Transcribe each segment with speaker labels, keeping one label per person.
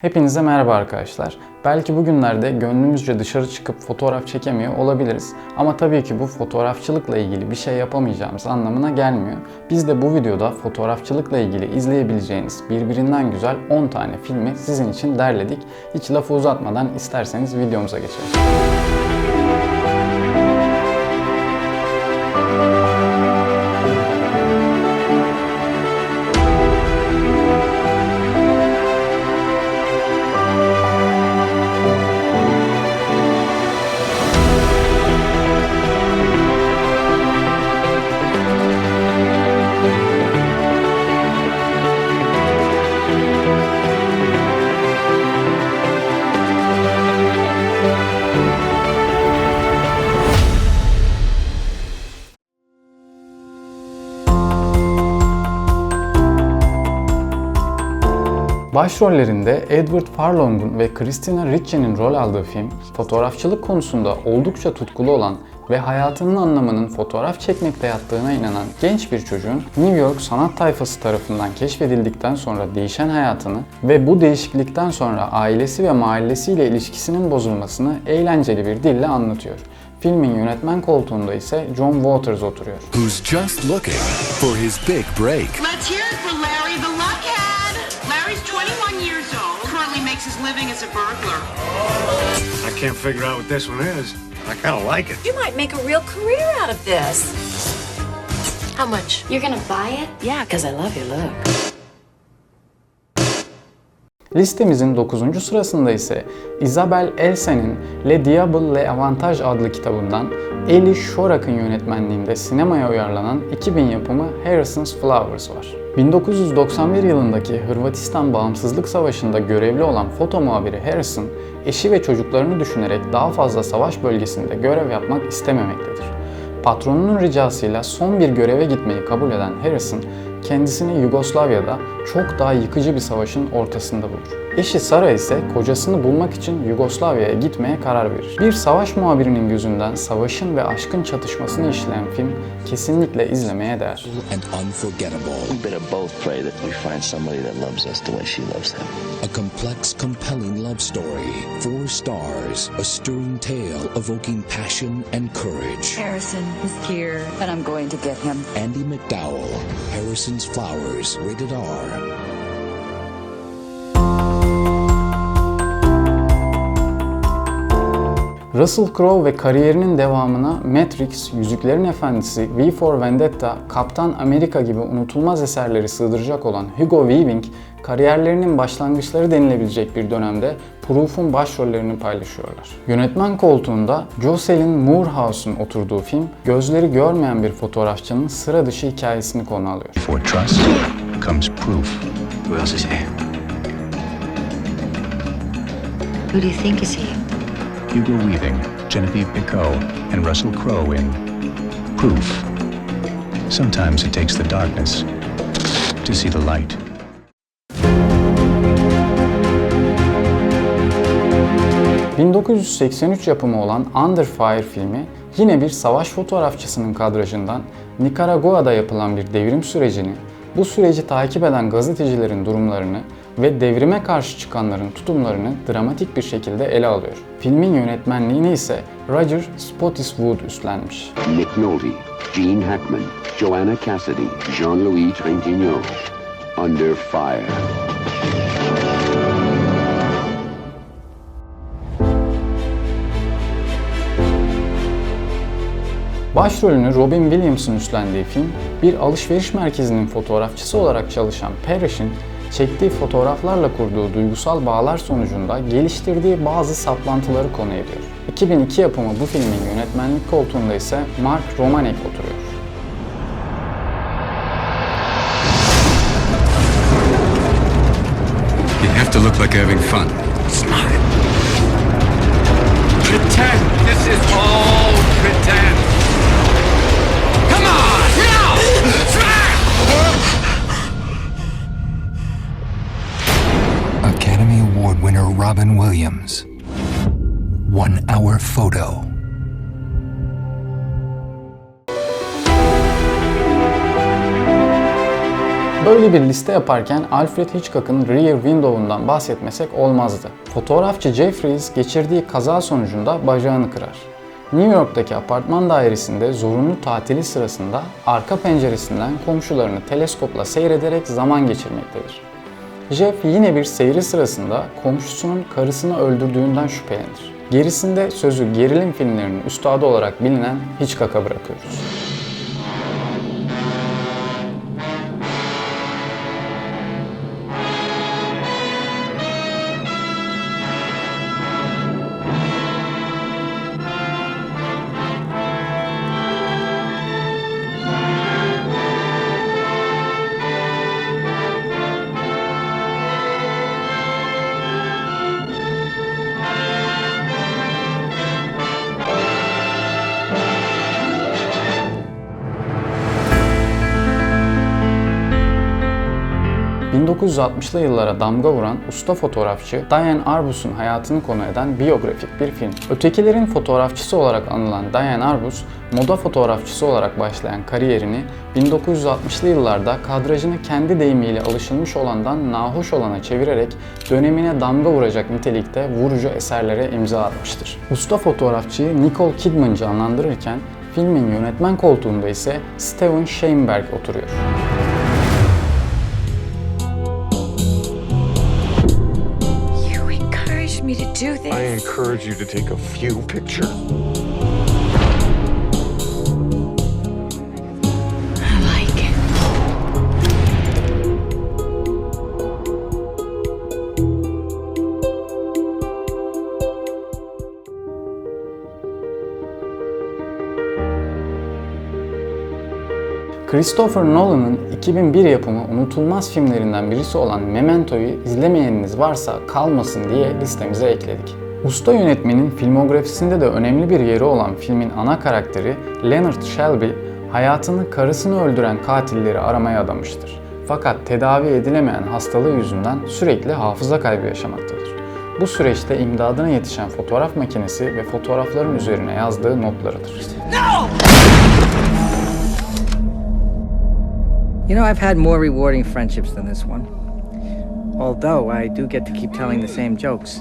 Speaker 1: Hepinize merhaba arkadaşlar. Belki bugünlerde gönlümüzce dışarı çıkıp fotoğraf çekemiyor olabiliriz. Ama tabii ki bu fotoğrafçılıkla ilgili bir şey yapamayacağımız anlamına gelmiyor. Biz de bu videoda fotoğrafçılıkla ilgili izleyebileceğiniz birbirinden güzel 10 tane filmi sizin için derledik. Hiç lafı uzatmadan isterseniz videomuza geçelim. Başrollerinde Edward Furlong'un ve Christina Ricci'nin rol aldığı film, fotoğrafçılık konusunda oldukça tutkulu olan ve hayatının anlamının fotoğraf çekmekte yattığına inanan genç bir çocuğun New York sanat tayfası tarafından keşfedildikten sonra değişen hayatını ve bu değişiklikten sonra ailesi ve mahallesiyle ilişkisinin bozulmasını eğlenceli bir dille anlatıyor. Filmin yönetmen koltuğunda ise John Waters oturuyor.
Speaker 2: who's just looking for his big break.
Speaker 3: Let's makes his living as a burglar.
Speaker 4: I can't figure out what this one is. I kind of like it.
Speaker 5: You might make a real career out of this.
Speaker 3: How much?
Speaker 6: You're gonna buy it?
Speaker 5: Yeah, because I love your look.
Speaker 1: Listemizin 9. sırasında ise Isabel Elsen'in Le Diable Le Avantage adlı kitabından Eli Shorak'ın yönetmenliğinde sinemaya uyarlanan 2000 yapımı Harrison's Flowers var. 1991 yılındaki Hırvatistan Bağımsızlık Savaşı'nda görevli olan foto muhabiri Harrison, eşi ve çocuklarını düşünerek daha fazla savaş bölgesinde görev yapmak istememektedir. Patronunun ricasıyla son bir göreve gitmeyi kabul eden Harrison, kendisini Yugoslavya'da çok daha yıkıcı bir savaşın ortasında bulur. Eşi Sara ise kocasını bulmak için Yugoslavya'ya gitmeye karar verir. Bir savaş muhabirinin gözünden savaşın ve aşkın çatışmasını işleyen film kesinlikle izlemeye değer.
Speaker 2: And unforgettable.
Speaker 7: We better both pray that we find somebody that loves us the way she loves them.
Speaker 2: A complex, compelling love story. Four stars. A stirring tale evoking passion and courage.
Speaker 5: Harrison is here, and I'm going to get him.
Speaker 2: Andy McDowell. Harrison's Flowers. Rated R.
Speaker 1: Russell Crowe ve kariyerinin devamına Matrix, Yüzüklerin Efendisi, V for Vendetta, Kaptan Amerika gibi unutulmaz eserleri sığdıracak olan Hugo Weaving, kariyerlerinin başlangıçları denilebilecek bir dönemde Proof'un başrollerini paylaşıyorlar. Yönetmen koltuğunda Jocelyn Moorhouse'un oturduğu film, gözleri görmeyen bir fotoğrafçının sıra dışı hikayesini konu alıyor.
Speaker 8: Before trust comes proof.
Speaker 7: Who else is he?
Speaker 6: Who do you think is he?
Speaker 8: Hugo Weaving, Genevieve Picot, and Russell Crowe in Proof. Sometimes it takes the darkness to see the light.
Speaker 1: ...1983 yapımı olan Under Fire filmi yine bir savaş fotoğrafçısının kadrajından Nikaragua'da yapılan bir devrim sürecini, bu süreci takip eden gazetecilerin durumlarını ve devrime karşı çıkanların tutumlarını dramatik bir şekilde ele alıyor. Filmin yönetmenliğini ise Roger Spottiswoode üstlenmiş.
Speaker 9: Nick Nolte, Gene Hackman, Joanna Cassidy, Jean-Louis Trintignant. Under Fire.
Speaker 1: Başrolünü Robin Williams'ın üstlendiği film, bir alışveriş merkezinin fotoğrafçısı olarak çalışan Parrish'in çektiği fotoğraflarla kurduğu duygusal bağlar sonucunda geliştirdiği bazı saplantıları konu ediyor. 2002 yapımı bu filmin yönetmenlik koltuğunda ise Mark Romanek oturuyor.
Speaker 4: You have to look like having fun. Smile. Pretend. This is all
Speaker 2: Robin Williams. One hour photo.
Speaker 1: Böyle bir liste yaparken Alfred Hitchcock'ın Rear Window'undan bahsetmesek olmazdı. Fotoğrafçı Jeffries geçirdiği kaza sonucunda bacağını kırar. New York'taki apartman dairesinde zorunlu tatili sırasında arka penceresinden komşularını teleskopla seyrederek zaman geçirmektedir. Jeff yine bir seyri sırasında komşusunun karısını öldürdüğünden şüphelenir. Gerisinde sözü gerilim filmlerinin üstadı olarak bilinen Hitchcock'a bırakıyoruz. ...1960'lı yıllara damga vuran usta fotoğrafçı Diane Arbus'un hayatını konu eden biyografik bir film. Ötekilerin fotoğrafçısı olarak anılan Diane Arbus, moda fotoğrafçısı olarak başlayan kariyerini 1960'lı yıllarda kadrajını kendi deyimiyle alışılmış olandan nahoş olana çevirerek dönemine damga vuracak nitelikte vurucu eserlere imza atmıştır. Usta fotoğrafçıyı Nicole Kidman canlandırırken filmin yönetmen koltuğunda ise Steven Sheinberg oturuyor.
Speaker 5: Do this.
Speaker 4: I encourage you to take a few pictures.
Speaker 1: Christopher Nolan'ın 2001 yapımı unutulmaz filmlerinden birisi olan Memento'yu izlemeyeniniz varsa kalmasın diye listemize ekledik. Usta yönetmenin filmografisinde de önemli bir yeri olan filmin ana karakteri Leonard Shelby, hayatını karısını öldüren katilleri aramaya adamıştır. Fakat tedavi edilemeyen hastalığı yüzünden sürekli hafıza kaybı yaşamaktadır. Bu süreçte imdadına yetişen fotoğraf makinesi ve fotoğrafların üzerine yazdığı notlarıdır.
Speaker 10: You know, I've had more rewarding friendships than this one. Although I do get to keep telling the same jokes.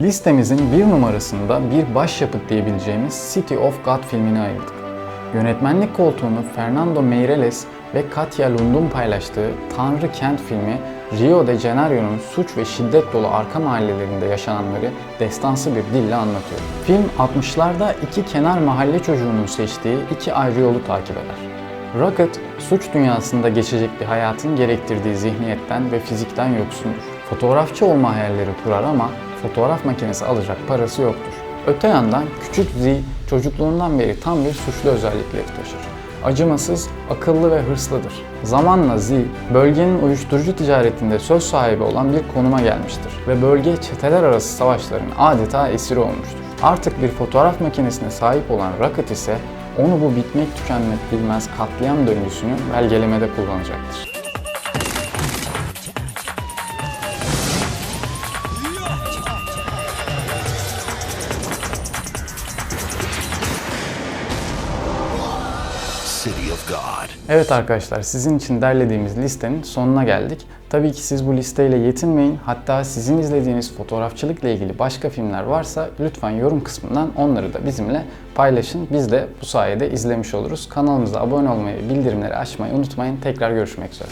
Speaker 1: Listemizin bir numarasında bir başyapıt diyebileceğimiz City of God filmini ayırdık. Yönetmenlik koltuğunu Fernando Meirelles ve Katya Lund'un paylaştığı Tanrı Kent filmi Rio de Janeiro'nun suç ve şiddet dolu arka mahallelerinde yaşananları destansı bir dille anlatıyor. Film 60'larda iki kenar mahalle çocuğunun seçtiği iki ayrı yolu takip eder. Rocket, suç dünyasında geçecek bir hayatın gerektirdiği zihniyetten ve fizikten yoksundur. Fotoğrafçı olma hayalleri kurar ama fotoğraf makinesi alacak parası yoktur. Öte yandan küçük Z çocukluğundan beri tam bir suçlu özellikleri taşır. Acımasız, akıllı ve hırslıdır. Zamanla Z, bölgenin uyuşturucu ticaretinde söz sahibi olan bir konuma gelmiştir ve bölge çeteler arası savaşların adeta esiri olmuştur. Artık bir fotoğraf makinesine sahip olan Rocket ise onu bu bitmek tükenmek bilmez katliam döngüsünü belgelemede kullanacaktır. Evet arkadaşlar sizin için derlediğimiz listenin sonuna geldik. Tabii ki siz bu listeyle yetinmeyin. Hatta sizin izlediğiniz fotoğrafçılıkla ilgili başka filmler varsa lütfen yorum kısmından onları da bizimle paylaşın. Biz de bu sayede izlemiş oluruz. Kanalımıza abone olmayı, bildirimleri açmayı unutmayın. Tekrar görüşmek üzere.